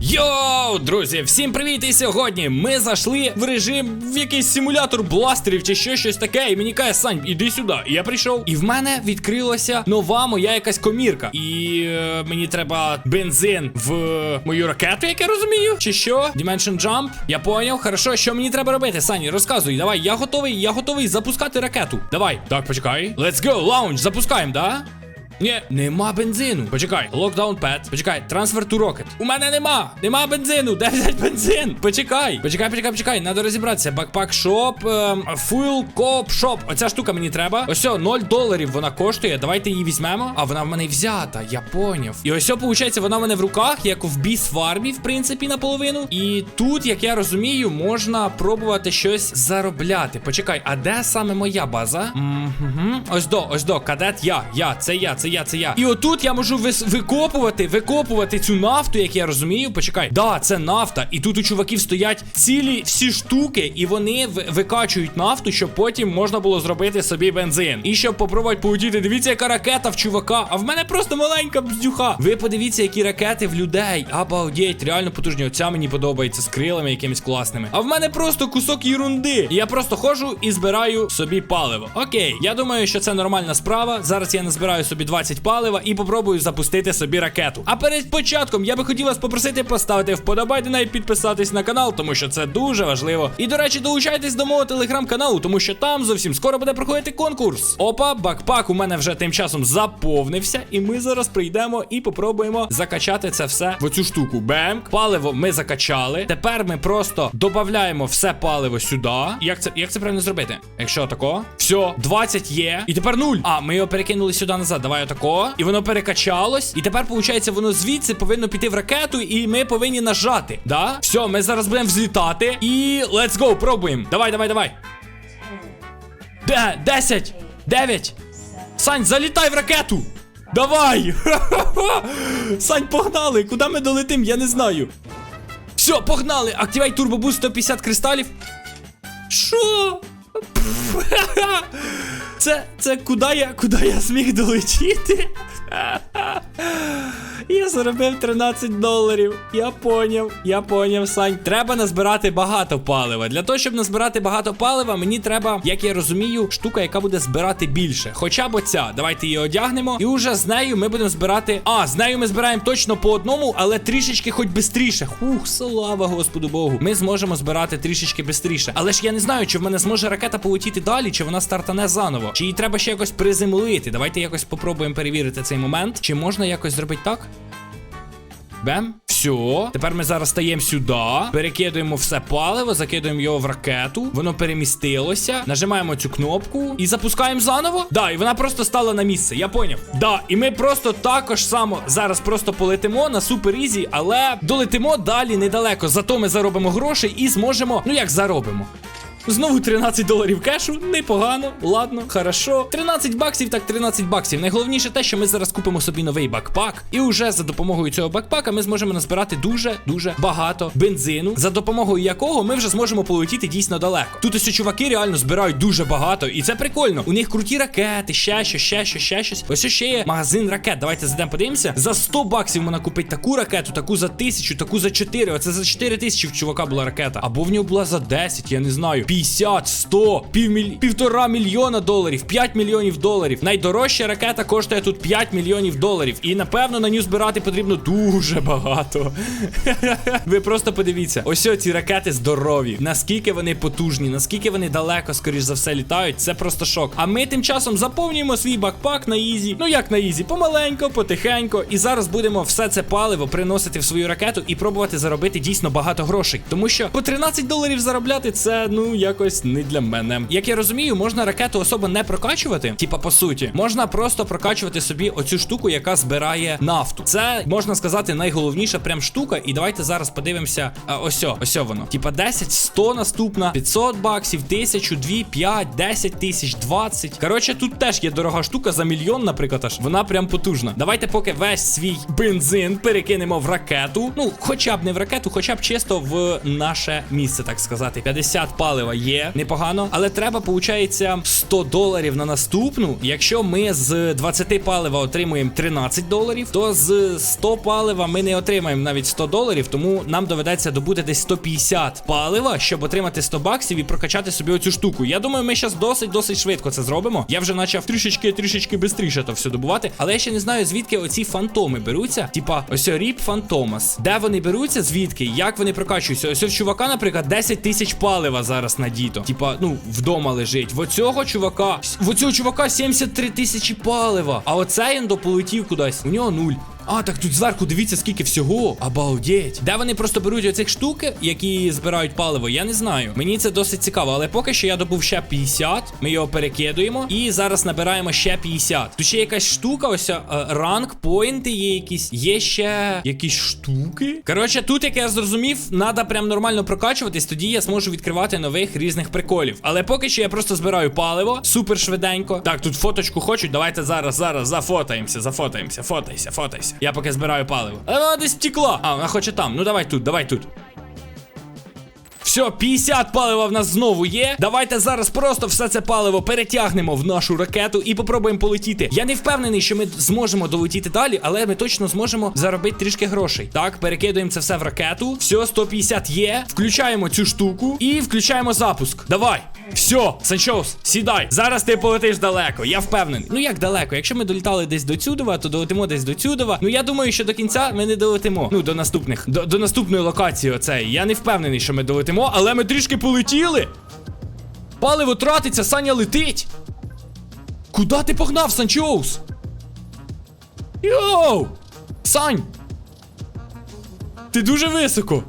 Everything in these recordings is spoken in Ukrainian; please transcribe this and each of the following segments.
Йоу, друзі, всім привіт! І сьогодні ми зайшли в режим в якийсь симулятор бластерів чи ще щось таке. І мені каже, Сань, іди сюди. І я прийшов. І в мене відкрилася нова моя якась комірка. І е, мені треба бензин в мою ракету, як я розумію. Чи що? Dimension Jump. Я поняв. Хорошо, що мені треба робити? Сані, розказуй. Давай, я готовий, я готовий запускати ракету. Давай. Так, почекай. Let's go, лаунч, запускаємо, да? Ні, нема бензину. Почекай, локдаун пет. Почекай, трансфер ту рокет. У мене нема. Нема бензину. Де взяти бензин? Почекай. Почекай, почекай, почекай. Надо розібратися. Бакпак шоп, фуйл коп шоп. Оця штука мені треба. Ось, 0 доларів вона коштує. Давайте її візьмемо. А вона в мене взята. Я поняв. І ось, виходить, вона в мене в руках, як в біс фармі, в принципі, наполовину. І тут, як я розумію, можна пробувати щось заробляти. Почекай, а де саме моя база? Угу. Ось до, ось до, кадет я. Я, це я, це я, це я. І отут я можу вис- викопувати, викопувати цю нафту, як я розумію. Почекай. Да, це нафта. І тут у чуваків стоять цілі всі штуки, і вони викачують нафту, щоб потім можна було зробити собі бензин. І щоб попробувати полетіти. Дивіться, яка ракета в чувака. А в мене просто маленька бздюха. Ви подивіться, які ракети в людей. Обалдеть, реально потужні. Оця мені подобається з крилами якимись класними. А в мене просто кусок єрунди. І я просто ходжу і збираю собі паливо. Окей, я думаю, що це нормальна справа. Зараз я назбираю собі 20 палива і попробую запустити собі ракету. А перед початком я би хотів вас попросити поставити вподобайдена і підписатись на канал, тому що це дуже важливо. І до речі, долучайтесь до мого телеграм-каналу, тому що там зовсім скоро буде проходити конкурс. Опа, бакпак у мене вже тим часом заповнився, і ми зараз прийдемо і попробуємо закачати це все в оцю штуку. Бемк. Паливо ми закачали. Тепер ми просто додаємо все паливо сюди. Як це як це правильно зробити? Якщо тако, все, 20 є. І тепер 0. А, ми його перекинули сюди назад. Давай отако. І воно перекачалось. І тепер, виходить, воно звідси повинно піти в ракету, і ми повинні нажати. Да? Все, ми зараз будемо взлітати. І let's go, пробуємо. Давай, давай, давай. Де? 10, 9. Сань, залітай в ракету! Давай! Сань, погнали! Куди ми долетим? Я не знаю. Все, погнали! Активай турбобуст 150 кристалів. Що? Це, це куди я, куди я зміг долетіти? Я заробив 13 доларів. Я поняв, я поняв, Сань. Треба назбирати багато палива. Для того, щоб назбирати багато палива, мені треба, як я розумію, штука, яка буде збирати більше. Хоча б оця. Давайте її одягнемо. І уже з нею ми будемо збирати. А, з нею ми збираємо точно по одному, але трішечки хоч бистріше. Хух, слава Господу Богу. Ми зможемо збирати трішечки бистріше. Але ж я не знаю, чи в мене зможе ракета полетіти далі, чи вона стартане заново. Чи її треба ще якось приземлити. Давайте якось попробуємо перевірити цей момент. Чи можна якось зробити так? Бем. Все. Тепер ми зараз стаємо сюди, перекидуємо все паливо, закидуємо його в ракету. Воно перемістилося. Нажимаємо цю кнопку і запускаємо заново. Да, і вона просто стала на місце. Я поняв. Да, і ми просто також само зараз просто полетимо на супер ізі, але долетимо далі недалеко. Зато ми заробимо грошей і зможемо. Ну як заробимо? Знову 13 доларів кешу, непогано, ладно, хорошо. 13 баксів, так 13 баксів. Найголовніше те, що ми зараз купимо собі новий бакпак, і вже за допомогою цього бакпака ми зможемо назбирати дуже-дуже багато бензину, за допомогою якого ми вже зможемо полетіти дійсно далеко. Тут ось чуваки реально збирають дуже багато, і це прикольно. У них круті ракети, ще щось, ще щось, ще щось. Ось ще є магазин ракет. Давайте зайдемо, подивимося. За 100 баксів можна купити таку ракету, таку за 1000, таку за 4. Оце за 4 тисячі в чувака була ракета. Або в нього була за 10, я не знаю. 50, 100, півміль... півтора мільйона доларів, 5 мільйонів доларів. Найдорожча ракета коштує тут 5 мільйонів доларів. І напевно на нього збирати потрібно дуже багато. Ви просто подивіться, ось ці ракети здорові. Наскільки вони потужні, наскільки вони далеко, скоріш за все, літають. Це просто шок. А ми тим часом заповнюємо свій бакпак на ізі. Ну як на ізі, помаленько, потихенько. І зараз будемо все це паливо приносити в свою ракету і пробувати заробити дійсно багато грошей. Тому що по 13 доларів заробляти це ну якось не для мене. Як я розумію, можна ракету особо не прокачувати. Типа, по суті, можна просто прокачувати собі оцю штуку, яка збирає нафту. Це можна сказати найголовніша прям штука. І давайте зараз подивимося. Ось, ось воно. Типа 10, 100 наступна, 500 баксів, 1000, 2, 5, 10 тисяч, 20. Коротше, тут теж є дорога штука за мільйон, наприклад, аж. Вона прям потужна. Давайте поки весь свій бензин перекинемо в ракету. Ну, хоча б не в ракету, хоча б чисто в наше місце, так сказати. 50 палива є, непогано. Але треба, виходить, 100 доларів на наступну. Якщо ми з 20 палива отримуємо 13 доларів, то з 100 палива ми не отримаємо навіть 100 доларів, тому нам доведеться добути десь 150 палива, щоб отримати 100 баксів і прокачати собі оцю штуку. Я думаю, ми зараз досить досить швидко це зробимо. Я вже почав трішечки трішечки швидше то все добувати, але я ще не знаю, звідки оці фантоми беруться. Типа, ось Ріп Фантомас. Де вони беруться? Звідки? Як вони прокачуються? Ось у чувака, наприклад, 10 тисяч палива зараз надіто. Типа, ну, вдома лежить. В оцього чувака, в оцього чувака 73 тисячі палива. А оцей ендо полетів кудись. У нього нуль. А, так тут зверху дивіться, скільки всього. Обалдеть. Де вони просто беруть оцих штуки, які збирають паливо, я не знаю. Мені це досить цікаво, але поки що я добув ще 50. Ми його перекидуємо. І зараз набираємо ще 50. Тут ще якась штука, ось е, ранг, поінти є якісь. Є ще якісь штуки. Коротше, тут, як я зрозумів, треба прям нормально прокачуватись, тоді я зможу відкривати нових різних приколів. Але поки що я просто збираю паливо, супер швиденько. Так, тут фоточку хочуть. Давайте зараз, зараз зафотаємося, зафотаємося, фотайся, фотайся. Я поки збираю паливо. А вона десь втекла. А, вона хоче там. Ну давай тут, давай тут. Все, 50 палива в нас знову є. Давайте зараз просто все це паливо перетягнемо в нашу ракету і попробуємо полетіти. Я не впевнений, що ми зможемо долетіти далі, але ми точно зможемо заробити трішки грошей. Так, перекидуємо це все в ракету. Все, 150 є. Включаємо цю штуку і включаємо запуск. Давай. Все, Санчоус, сідай. Зараз ти полетиш далеко. Я впевнений. Ну як далеко? Якщо ми долітали десь до Цюдова, то долетимо десь до Цюдова. Ну я думаю, що до кінця ми не долетимо. Ну, до наступних, до, до наступної локації оцеї. Я не впевнений, що ми долетимо, але ми трішки полетіли. Паливо тратиться, Саня летить. Куда ти погнав, Санчоус? Йоу! Сань! Ти дуже високо.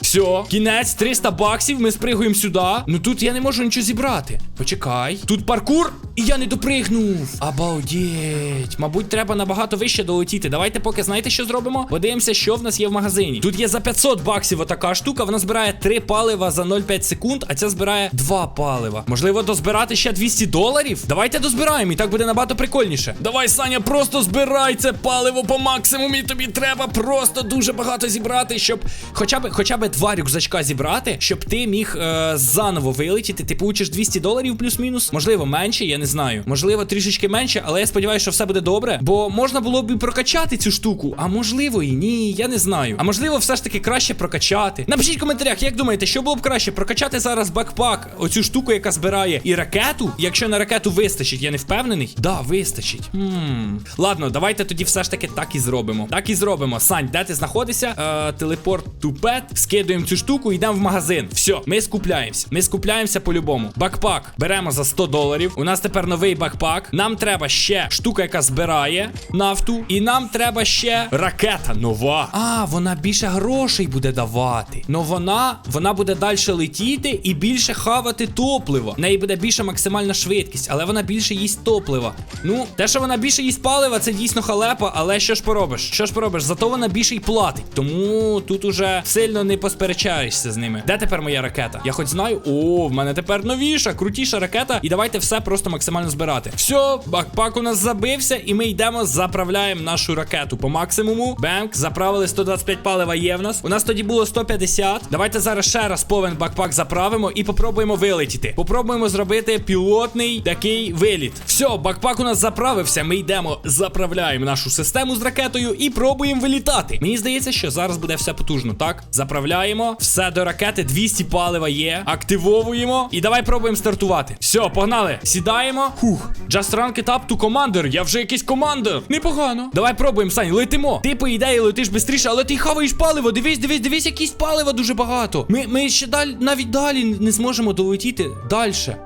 Все, кінець 300 баксів. Ми спригуємо сюди. Ну тут я не можу нічого зібрати. Почекай. Тут паркур, і я не допригнув. Обалдеть. Мабуть, треба набагато вище долетіти. Давайте поки знаєте, що зробимо? Подивимося, що в нас є в магазині. Тут є за 500 баксів отака штука. Вона збирає 3 палива за 0,5 секунд, а ця збирає 2 палива. Можливо, дозбирати ще 200 доларів? Давайте дозбираємо, і так буде набагато прикольніше. Давай, Саня, просто збирай це паливо по максимумі. Тобі треба просто дуже багато зібрати, щоб хоча б хоча б два рюкзачка зібрати, щоб ти міг е, заново вилетіти. Ти получиш 200 доларів плюс-мінус. Можливо, менше, я не знаю. Можливо, трішечки менше, але я сподіваюся, що все буде добре. Бо можна було б і прокачати цю штуку. А можливо і ні, я не знаю. А можливо, все ж таки краще прокачати. Напишіть в коментарях, як думаєте, що було б краще прокачати зараз бекпак, оцю штуку, яка збирає і ракету. Якщо на ракету вистачить, я не впевнений. Да, вистачить. Хм. Ладно, давайте тоді все ж таки так і зробимо. Так і зробимо. Сань, де ти знаходишся? Е, телепорт тупет. Скидуємо цю штуку, йдемо в магазин. Все, ми скупляємося. Ми скупляємося по-любому. Бакпак беремо за 100 доларів. У нас тепер новий бакпак. Нам треба ще штука, яка збирає нафту. І нам треба ще ракета нова. А, вона більше грошей буде давати. Но вона вона буде далі летіти і більше хавати топлива. В неї буде більша максимальна швидкість, але вона більше їсть топлива. Ну, те, що вона більше їсть палива, це дійсно халепа, але що ж поробиш? Що ж поробиш? Зато вона більше й платить. Тому тут уже сильно не посперечаєшся з ними. Де тепер моя ракета? Я хоч знаю. О, в мене тепер новіша, крутіша ракета. І давайте все просто максимально збирати. Все, бакпак у нас забився, і ми йдемо, заправляємо нашу ракету по максимуму. Бенк, заправили 125 палива є в нас. У нас тоді було 150. Давайте зараз ще раз повен бакпак заправимо і попробуємо вилетіти. Попробуємо зробити пілотний такий виліт. Все, бакпак у нас заправився. Ми йдемо, заправляємо нашу систему з ракетою і пробуємо вилітати. Мені здається, що зараз буде все потужно. Так, заправляємо. Все до ракети, 200 палива є. Активовуємо. І давай пробуємо стартувати. Все, погнали. Сідаємо. Хух. Just rank it up to commander. Я вже якийсь командир. Непогано. Давай пробуємо, Сань, летимо. Ти, по ідеї, летиш швидше, але ти хаваєш паливо. Дивись, дивись, дивись, якісь палива дуже багато. Ми, ми ще далі, навіть далі не зможемо долетіти. Дальше.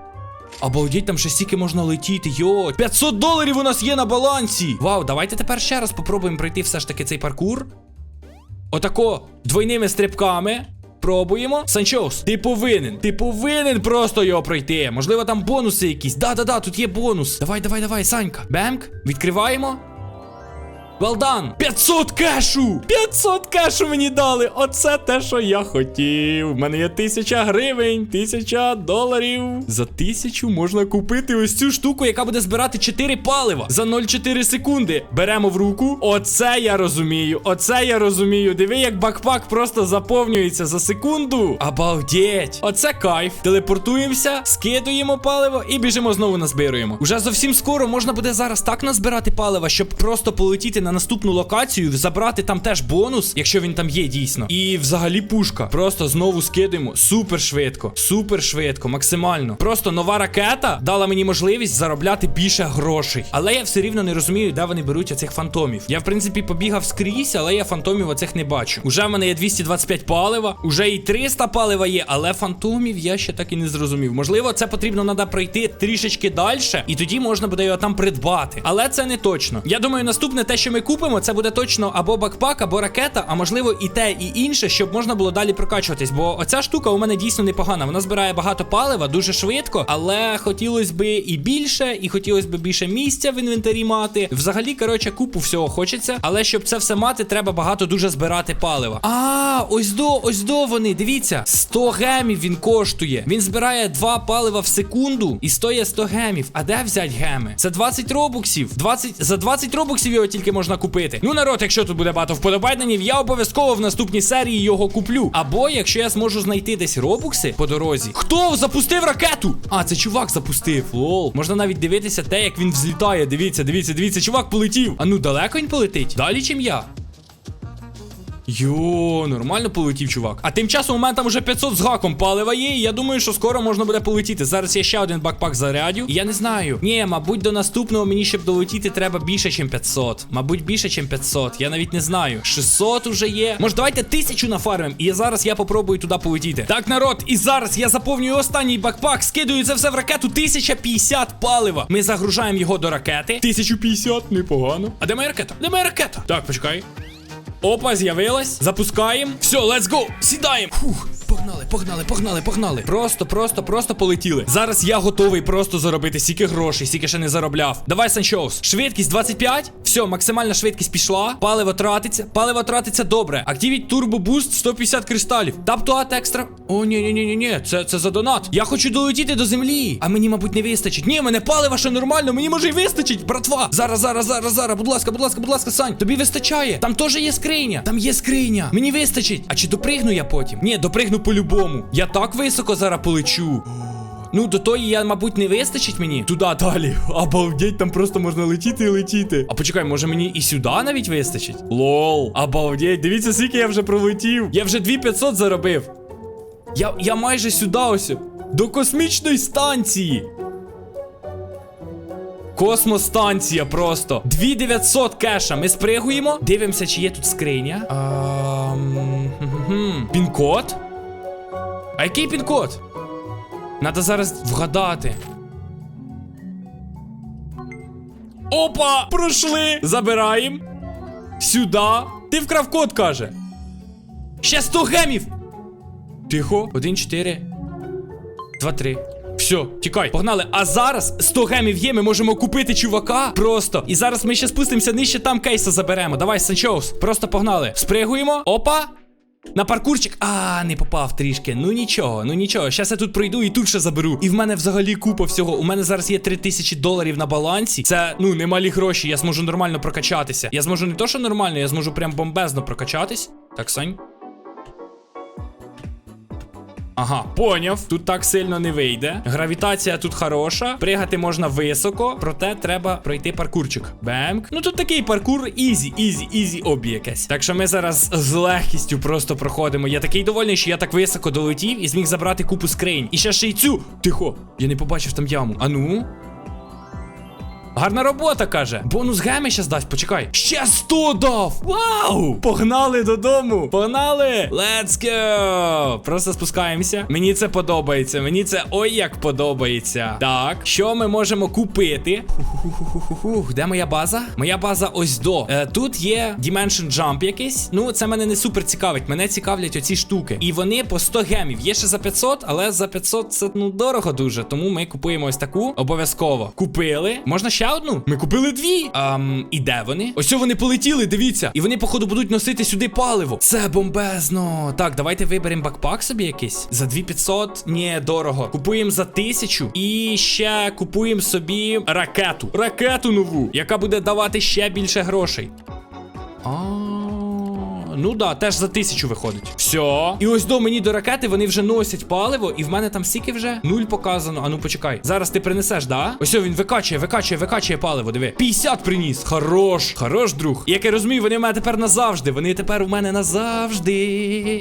Обалдеть, там ще стільки можна летіти, йо. 500 доларів у нас є на балансі. Вау, давайте тепер ще раз попробуємо пройти все ж таки цей паркур. Отако двойними стрибками. Пробуємо. Санчоус, ти повинен. Ти повинен просто його пройти. Можливо, там бонуси якісь. Да-да-да, тут є бонус. Давай, давай, давай, Санька. Бемк. Відкриваємо. Well done! 500 кешу! 500 кешу мені дали! Оце те, що я хотів. У мене є тисяча гривень, тисяча доларів. За тисячу можна купити ось цю штуку, яка буде збирати 4 палива за 0,4 секунди. Беремо в руку. Оце я розумію. Оце я розумію. Диви, як бакпак просто заповнюється за секунду. Обалдеть! Оце кайф. Телепортуємося, скидуємо паливо і біжимо знову назбируємо. Уже зовсім скоро можна буде зараз так назбирати палива, щоб просто полетіти на наступну локацію, забрати там теж бонус, якщо він там є дійсно. І взагалі пушка. Просто знову скидуємо. Супер швидко, супер швидко, максимально. Просто нова ракета дала мені можливість заробляти більше грошей. Але я все рівно не розумію, де вони беруть оцих фантомів. Я, в принципі, побігав скрізь, але я фантомів оцих не бачу. Уже в мене є 225 палива, уже і 300 палива є, але фантомів я ще так і не зрозумів. Можливо, це потрібно треба пройти трішечки далі, і тоді можна буде його там придбати. Але це не точно. Я думаю, наступне те, що ми купимо, це буде точно або бакпак, або ракета, а можливо і те, і інше, щоб можна було далі прокачуватись. Бо оця штука у мене дійсно непогана. Вона збирає багато палива, дуже швидко, але хотілося би і більше, і хотілося б більше місця в інвентарі мати. Взагалі, коротше, купу всього хочеться. Але щоб це все мати, треба багато дуже збирати палива. А, ось до, ось до вони. Дивіться, 100 гемів він коштує. Він збирає 2 палива в секунду і стоїть 100 гемів. А де взяти геми? Це 20 робоксів. 20, за 20 робоксів його тільки можна купити. Ну, народ, якщо тут буде багато вподобайненів, я обов'язково в наступній серії його куплю. Або якщо я зможу знайти десь робокси по дорозі. Хто запустив ракету? А, це чувак запустив. Лол. Можна навіть дивитися те, як він взлітає. Дивіться, дивіться, дивіться, чувак полетів. А ну далеко він полетить? Далі, чим я. Йо, нормально полетів, чувак. А тим часом у мене там уже 500 з гаком палива є, і я думаю, що скоро можна буде полетіти. Зараз я ще один бакпак зарядю. Я не знаю. Ні, мабуть, до наступного мені, щоб долетіти, треба більше, ніж 500. Мабуть, більше, ніж 500. Я навіть не знаю. 600 уже є. Може, давайте тисячу нафармим. І зараз я попробую туди полетіти. Так, народ, і зараз я заповнюю останній бакпак, скидую це все в ракету. 1050 палива. Ми загружаємо його до ракети. 1050, непогано. А де моя ракета? Де моя ракета? Так, почекай. Опа, з'явилась. Запускаємо. Все, let's go. Сідаємо. Фух. Погнали, погнали, погнали, погнали. Просто, просто, просто полетіли. Зараз я готовий просто заробити стільки грошей, стільки ще не заробляв. Давай, Санчоус. Швидкість 25. Все, максимальна швидкість пішла. Паливо тратиться. Паливо тратиться добре. Активіть турбо буст 150 кристалів. Тап туат екстра. О, ні, ні, ні, ні, ні. Це, це за донат. Я хочу долетіти до землі. А мені, мабуть, не вистачить. Ні, мене палива ще нормально. Мені може й вистачить, братва. Зараз, зараз, зараз, зараз. Будь ласка, будь ласка, будь ласка, Сань. Тобі вистачає. Там теж є скриня. Там є скриня. Мені вистачить. А чи допригну я потім? Ні, допригну по-любому. Я так високо зараз полечу. Ну, до тої я, мабуть, не вистачить мені. Туди далі. Обалдеть, там просто можна летіти і летіти. А почекай, може мені і сюди навіть вистачить? Лол. Обалдеть, дивіться, скільки я вже пролетів. Я вже 2500 заробив. Я, я майже сюди ось. До космічної станції. Космостанція просто. 2900 кеша. Ми спригуємо. Дивимося, чи є тут скриня. Ам, хм-хм-хм. А який пін-код? Надо зараз вгадати. Опа! Пройшли! Забираємо. Сюди. Ти вкрав код, каже. Ще 100 гемів. Тихо. 1, 4. 2, 3. Все, тікай, погнали. А зараз 100 гемів є, ми можемо купити чувака. Просто. І зараз ми ще спустимося нижче, там кейса заберемо. Давай, Санчоус. Просто погнали. Спригуємо. Опа. На паркурчик. А, не попав трішки. Ну нічого, ну нічого. Щас я тут пройду і тут ще заберу. І в мене взагалі купа всього. У мене зараз є 3000 доларів на балансі. Це ну немалі гроші. Я зможу нормально прокачатися. Я зможу не то, що нормально, я зможу прям бомбезно прокачатись. Так, Сань. Ага, поняв. Тут так сильно не вийде. Гравітація тут хороша. Пригати можна високо, проте треба пройти паркурчик. Бемк. Ну тут такий паркур ізі, ізі, ізі обі якесь. Так що ми зараз з легкістю просто проходимо. Я такий довольний, що я так високо долетів і зміг забрати купу скринь. І ще ще й цю. Тихо, я не побачив там яму. А ну. Гарна робота, каже. Бонус геми ще дасть, почекай. Ще 100 дав! Вау! Погнали додому! Погнали! Let's go! Просто спускаємося. Мені це подобається. Мені це ой як подобається. Так, що ми можемо купити? Фух, де моя база? Моя база ось до. Е, тут є Dimension Jump якийсь. Ну, це мене не супер цікавить. Мене цікавлять оці штуки. І вони по 100 гемів. Є ще за 500, але за 500 це ну дорого дуже. Тому ми купуємо ось таку. Обов'язково. Купили. Можна ще ще одну? Ми купили дві. Ам, і де вони? Ось вони полетіли, дивіться. І вони, походу, будуть носити сюди паливо. Це бомбезно. Так, давайте виберемо бакпак собі якийсь. За 2500? Ні, дорого. Купуємо за 1000. І ще купуємо собі ракету. Ракету нову, яка буде давати ще більше грошей. А, ну да, теж за тисячу виходить. Все. І ось до мені до ракети вони вже носять паливо, і в мене там стільки вже нуль показано. А ну почекай. Зараз ти принесеш, да? Ось він викачує, викачує, викачує паливо. Диви. 50 приніс. Хорош, хорош, друг. Як я розумію, вони в мене тепер назавжди. Вони тепер у мене назавжди.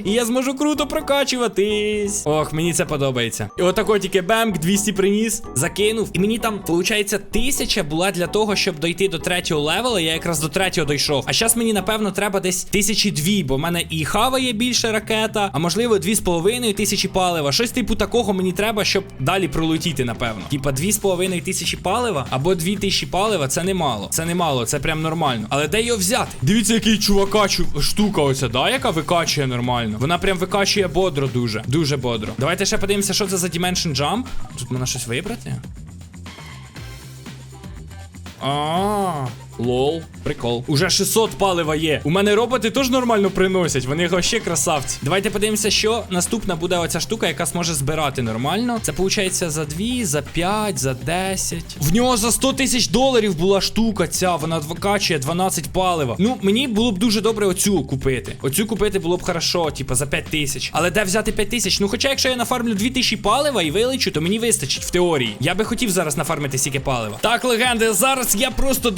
І я зможу круто прокачуватись. Ох, мені це подобається. І отако тільки бемк, 200 приніс, закинув. І мені там, виходить, тисяча була для того, щоб дойти до третього левела. Я якраз до третього дійшов. А зараз мені, напевно, треба десь тисячі дві, бо в мене і хава є більше ракета, а можливо, дві з половиною тисячі палива. Щось типу такого мені треба, щоб далі пролетіти, напевно. Типа дві з половиною тисячі палива або дві тисячі палива це немало. Це немало, це прям нормально. Але де його взяти? Дивіться, який чувака чу- штука оця, да, яка викачує нормально. Вона прям викачує бодро дуже. Дуже бодро. Давайте ще подивимося, що це за Dimension Jump. Тут можна щось вибрати. А, лол, прикол. Уже 600 палива є. У мене роботи теж нормально приносять. Вони вообще красавці. Давайте подивимося, що наступна буде оця штука, яка зможе збирати нормально. Це виходить за 2, за 5, за 10. В нього за 100 тисяч доларів була штука ця. Вона викачує 12 палива. Ну, мені було б дуже добре оцю купити. Оцю купити було б хорошо, типа за 5 тисяч. Але де взяти 5 тисяч? Ну, хоча, якщо я нафармлю 2 тисячі палива і вилечу, то мені вистачить в теорії. Я би хотів зараз нафармити стільки палива. Так, легенди, зараз я просто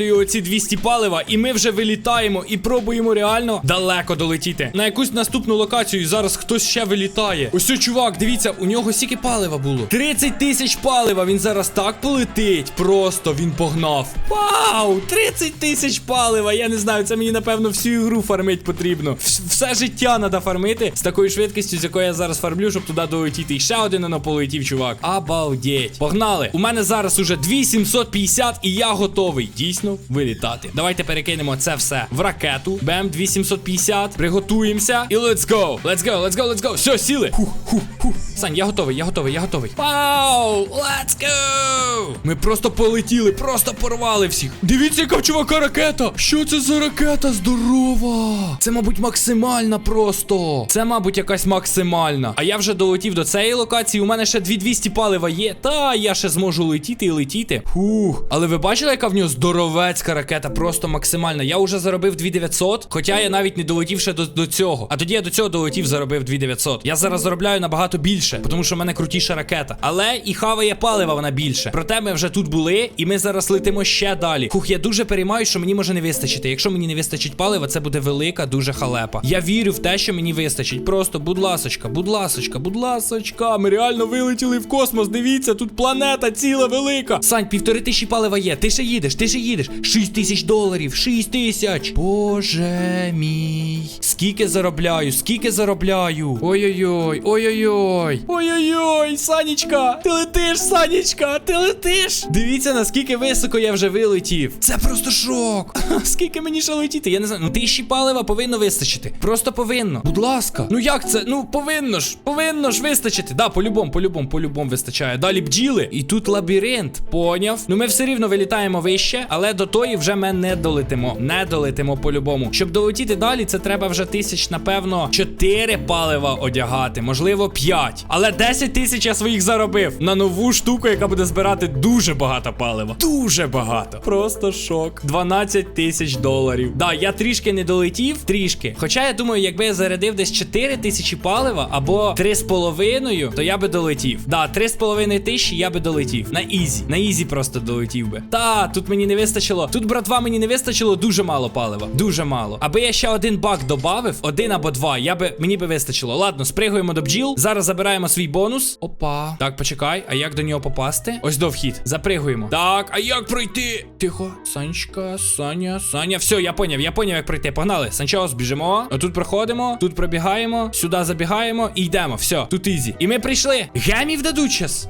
дофармлюю оці 200 палива, і ми вже вилітаємо і пробуємо реально далеко долетіти. На якусь наступну локацію. Зараз хтось ще вилітає. Ось чувак, дивіться, у нього стільки палива було. 30 тисяч палива. Він зараз так полетить. Просто він погнав. Вау! 30 тисяч палива. Я не знаю, це мені напевно всю ігру фармить потрібно. Вс- Все життя треба фармити з такою швидкістю, з якою я зараз фармлю, щоб туди долетіти. І ще один воно полетів, чувак. Обалдеть. Погнали. У мене зараз уже 2750 і я готовий дійсно вилітати. Давайте перекинемо це все в ракету. БМ 2750. Приготуємося. І let's go. Let's go, let's go, let's go. Все, сіли. Хух, хух, хух. Сань, я готовий, я готовий, я готовий. Вау! Let's go! Ми просто полетіли, просто порвали всіх. Дивіться, яка в чувака ракета. Що це за ракета здорова? Це, мабуть, максимальна просто. Це, мабуть, якась максимальна. А я вже долетів до цієї локації. У мене ще 2200 палива є. Та я ще зможу летіти і летіти. Фух. Але ви бачили, яка в нього здоровецька ракета? Просто максимальна. Я вже заробив 2900, хоча я навіть не долетів ще до, до цього. А тоді я до цього долетів, заробив 2900. Я зараз заробляю набагато більше, тому що в мене крутіша ракета. Але і хаває палива вона більше. Проте ми вже тут були, і ми зараз летимо ще далі. Хух, я дуже переймаю, що мені може не вистачити. Якщо мені не вистачить палива, це буде велика, дуже халепа. Я вірю в те, що мені вистачить. Просто, будь ласочка, будь ласочка, будь ласочка. Ми реально вилетіли в космос. Дивіться, тут планета ціла велика. Сань, півтори тисячі палива є. Ти ще їдеш, ти ще їдеш. Шість тисяч доларів, шість тисяч. Боже мій. Скільки заробляю, скільки заробляю. Ой-ой-ой, ой-ой-ой. Ой-ой-ой, Санечка, ти летиш, Санечка, ти летиш. Дивіться, наскільки високо я вже вилетів. Це просто шок. Скільки мені ще летіти? Я не знаю. Ну тисячі палива повинно вистачити. Просто повинно. Будь ласка. Ну як це? Ну повинно ж. Повинно ж вистачити. Да, по-любому, по-любому, по-любому вистачає. Далі бджіли. І тут лабіринт. Поняв? Ну ми все рівно вилітаємо вище, але до тої вже ми не долетимо. Не долетимо по-любому. Щоб долетіти далі, це треба вже тисяч, напевно, 4 палива одягати, можливо, 5. Але 10 тисяч я своїх заробив на нову штуку, яка буде збирати дуже багато палива. Дуже багато. Просто шок. 12 тисяч доларів. Да, я трішки не долетів, трішки. Хоча я думаю, якби я зарядив десь 4 тисячі палива або 3,5, то я би долетів. Да, 3,5 тисячі я би долетів. На ізі. На ізі просто долетів би. Та, тут мені не вистачило. Тут, братва, мені не вистачило дуже мало палива. Дуже мало. Аби я ще один бак добавив, один або два, я би мені би вистачило. Ладно, спригуємо до бджіл. Зараз забираємо свій бонус. Опа. Так, почекай, а як до нього попасти? Ось до вхід. Запригуємо. Так, а як пройти? Тихо, Санечка, Саня, Саня. Все, я поняв, я поняв, як пройти. Погнали. Санчаус, біжимо. Отут проходимо, тут пробігаємо, сюди забігаємо і йдемо. Все, тут ізі. І ми прийшли. Гемів дадуть час.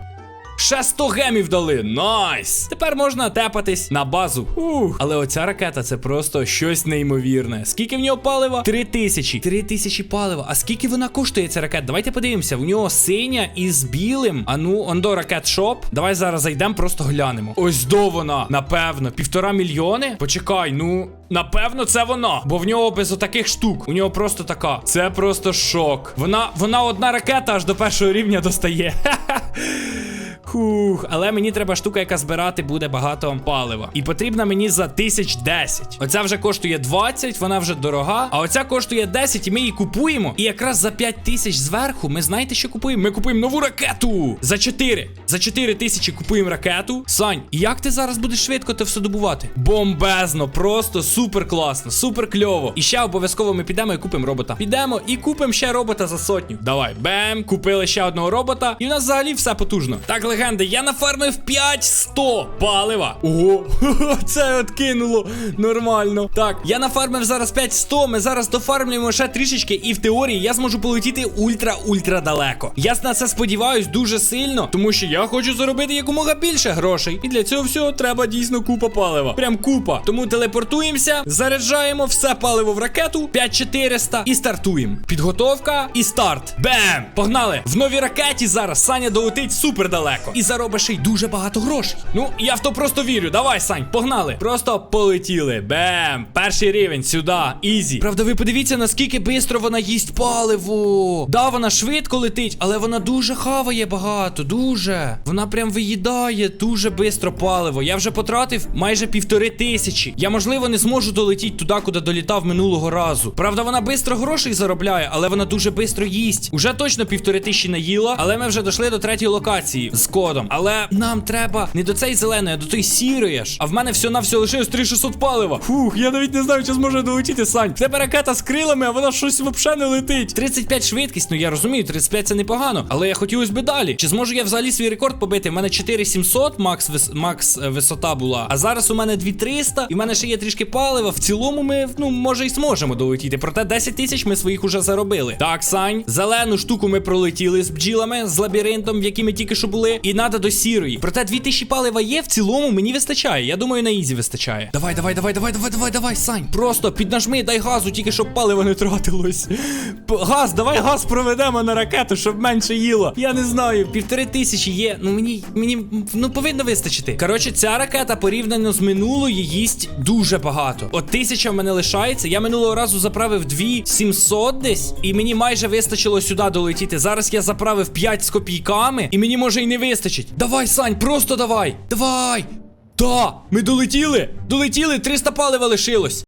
Ще 100 гемів дали. Найс! Тепер можна тепатись на базу. Ух. Але оця ракета це просто щось неймовірне. Скільки в нього палива? Три тисячі. Три тисячі палива. А скільки вона коштує ця ракета? Давайте подивимося. В нього синя із білим. А ну, ондо ракет шоп. Давай зараз зайдемо, просто глянемо. Ось до вона. Напевно, півтора мільйони. Почекай, ну. Напевно, це вона. Бо в нього без отаких штук. У нього просто така. Це просто шок. Вона, вона одна ракета аж до першого рівня достає. Ха-ха. Хух, але мені треба штука, яка збирати буде багато палива. І потрібна мені за 1010. Оця вже коштує 20, вона вже дорога. А оця коштує 10, і ми її купуємо. І якраз за 5 тисяч зверху ми знаєте, що купуємо? Ми купуємо нову ракету. За 4. За 4 тисячі купуємо ракету. Сань, як ти зараз будеш швидко це все добувати? Бомбезно, просто супер класно, супер кльово. І ще обов'язково ми підемо і купимо робота. Підемо і купимо ще робота за сотню. Давай, бем, купили ще одного робота. І в нас взагалі все потужно. Так, легенди, я нафармив 5100 палива. Ого, це от кинуло нормально. Так, я нафармив зараз 5100, Ми зараз дофармлюємо ще трішечки, і в теорії я зможу полетіти ультра-ультра далеко. Я на це сподіваюсь дуже сильно, тому що я хочу заробити якомога більше грошей. І для цього всього треба дійсно купа палива. Прям купа. Тому телепортуємося, заряджаємо все паливо в ракету 5400 і стартуємо. Підготовка і старт. Бем! Погнали! В новій ракеті зараз Саня долетить супер далеко. І заробиш ще й дуже багато грошей. Ну, я в то просто вірю. Давай, Сань, погнали. Просто полетіли. Бем! Перший рівень сюди. Ізі. Правда, ви подивіться, наскільки швидко вона їсть паливо. Да, вона швидко летить, але вона дуже хаває багато. Дуже. Вона прям виїдає дуже швидко паливо. Я вже потратив майже півтори тисячі. Я, можливо, не зможу долетіти туди, куди долітав минулого разу. Правда, вона швидко грошей заробляє, але вона дуже швидко їсть. Уже точно півтори тисячі наїла, але ми вже дійшли до третьої локації з кодом. Але нам треба не до цієї зеленої, а до тої сірої аж. А в мене все на все лишилось 3600 палива. Фух, я навіть не знаю, чи зможу долетіти, Сань. В тебе ракета з крилами, а вона щось взагалі не летить. 35 швидкість, ну я розумію, 35 це непогано. Але я хотілося би далі. Чи зможу я взагалі свій рекорд побити? У мене 4700 макс, вис... макс е, висота була. А зараз у мене 2300, і в мене ще є трішки палива. В цілому ми, ну, може, і зможемо долетіти. Проте 10 тисяч ми своїх уже заробили. Так, Сань, зелену штуку ми пролетіли з бджілами, з лабіринтом, в якій ми тільки що були. І надо до сірої. Проте 2000 палива є, в цілому мені вистачає. Я думаю, на ізі вистачає. Давай, давай, давай, давай, давай, давай, давай, Сань. Просто піднажми, дай газу, тільки щоб паливо не тратилось. Газ, давай газ проведемо на ракету, щоб менше їло. Я не знаю, півтори тисячі є. Ну мені, мені ну повинно вистачити. Коротше, ця ракета порівняно з минулою їсть дуже багато. От тисяча в мене лишається. Я минулого разу заправив 2700 десь, і мені майже вистачило сюди долетіти. Зараз я заправив 5 з копійками, і мені може й не вистачить. Давай, Сань, просто давай. Давай. Та, ми долетіли. Долетіли, 300 палива лишилось.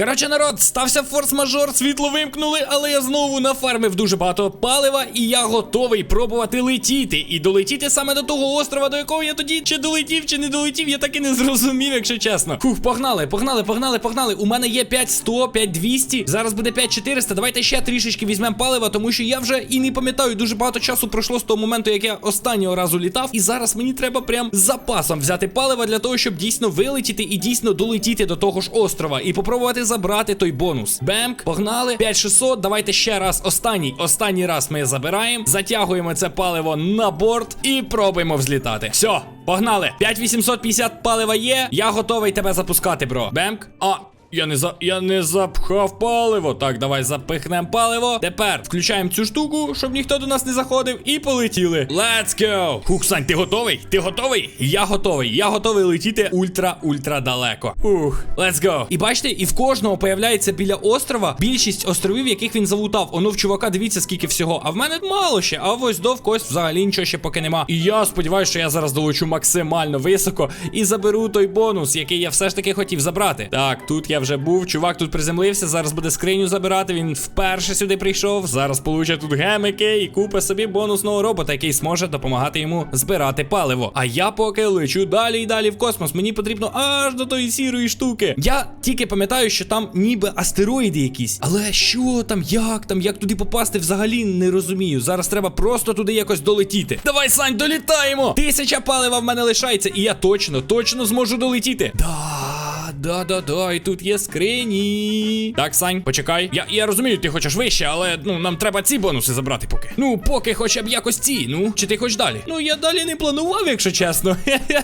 Коротше, народ, стався форс-мажор, світло вимкнули, але я знову нафармив дуже багато палива, і я готовий пробувати летіти. І долетіти саме до того острова, до якого я тоді чи долетів, чи не долетів, я так і не зрозумів, якщо чесно. Фух, погнали, погнали, погнали, погнали. У мене є 5100, 5200, зараз буде 5400. Давайте ще трішечки візьмемо палива, тому що я вже і не пам'ятаю, дуже багато часу пройшло з того моменту, як я останнього разу літав. І зараз мені треба прям з запасом взяти палива для того, щоб дійсно вилетіти і дійсно долетіти до того ж острова і попробувати забрати той бонус. Бемк, погнали. 5600. Давайте ще раз. Останній. Останній раз ми забираємо. Затягуємо це паливо на борт і пробуємо взлітати. Все, погнали. 5850 палива є. Я готовий тебе запускати, бро. Бемк. А. Я не за я не запхав паливо. Так, давай запихнемо паливо. Тепер включаємо цю штуку, щоб ніхто до нас не заходив, і полетіли. Let's go! Хух, ти готовий? Ти готовий? Я готовий. Я готовий летіти ультра-ультра далеко. Ух, let's go. І бачите, і в кожного появляється біля острова більшість островів, яких він залутав. Оно в чувака, дивіться, скільки всього. А в мене мало ще. А ось до взагалі нічого ще поки нема. І я сподіваюся, що я зараз долечу максимально високо і заберу той бонус, який я все ж таки хотів забрати. Так, тут я вже був. Чувак тут приземлився. Зараз буде скриню забирати. Він вперше сюди прийшов. Зараз получить тут гемики і купить собі бонусного робота, який зможе допомагати йому збирати паливо. А я поки лечу далі і далі в космос. Мені потрібно аж до тої сірої штуки. Я тільки пам'ятаю, що там ніби астероїди якісь. Але що там, як там, як туди попасти, взагалі не розумію. Зараз треба просто туди якось долетіти. Давай, Сань, долітаємо! Тисяча палива в мене лишається, і я точно, точно зможу долетіти. Да. Да-да-да, і тут є скрині. Так, Сань, почекай. Я, я розумію, ти хочеш вище, але ну нам треба ці бонуси забрати поки. Ну, поки хоча б якось ці. Ну, чи ти хочеш далі? Ну, я далі не планував, якщо чесно.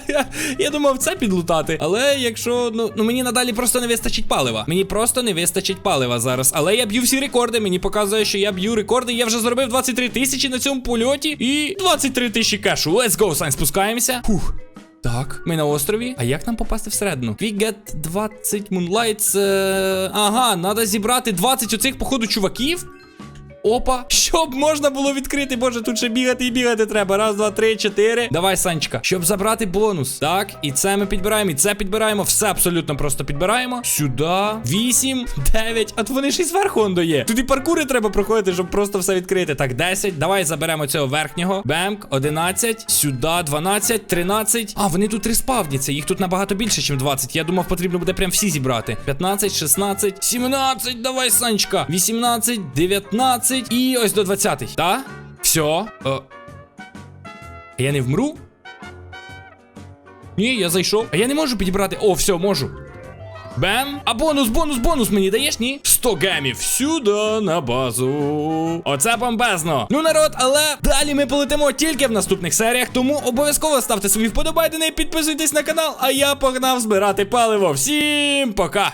я думав це підлутати. Але якщо, ну, ну мені надалі просто не вистачить палива. Мені просто не вистачить палива зараз. Але я б'ю всі рекорди. Мені показує, що я б'ю рекорди. Я вже зробив 23 тисячі на цьому польоті і 23 тисячі кешу. Let's go, Сань, спускаємося. Фух. Так, ми на острові. А як нам попасти всередину? We get 20 moonlights. Е... Ага, треба зібрати 20 оцих, походу, чуваків. Опа, щоб можна було відкрити, боже, тут ще бігати і бігати треба. Раз, два, три, чотири. Давай, Санечка, щоб забрати бонус. Так, і це ми підбираємо, і це підбираємо. Все абсолютно просто підбираємо. Сюди. Вісім, дев'ять. А то вони ще й зверху он є. Тут і паркури треба проходити, щоб просто все відкрити. Так, 10. Давай заберемо цього верхнього. Бемк, 11. Сюди, 12, 13. А, вони тут респавняться. Їх тут набагато більше, ніж 20. Я думав, потрібно буде прям всі зібрати. 15, 16, 17. Давай, Санечка. 18, 19 і ось до 20. Та? Все. Е, я не вмру? Ні, я зайшов. А я не можу підібрати. О, все, можу. Бем. А бонус, бонус, бонус мені даєш, ні? 100 гемів. Сюди на базу. Оце бомбезно. Ну, народ, але далі ми полетимо тільки в наступних серіях. Тому обов'язково ставте свої вподобайдени підписуйтесь на канал. А я погнав збирати паливо. Всім пока!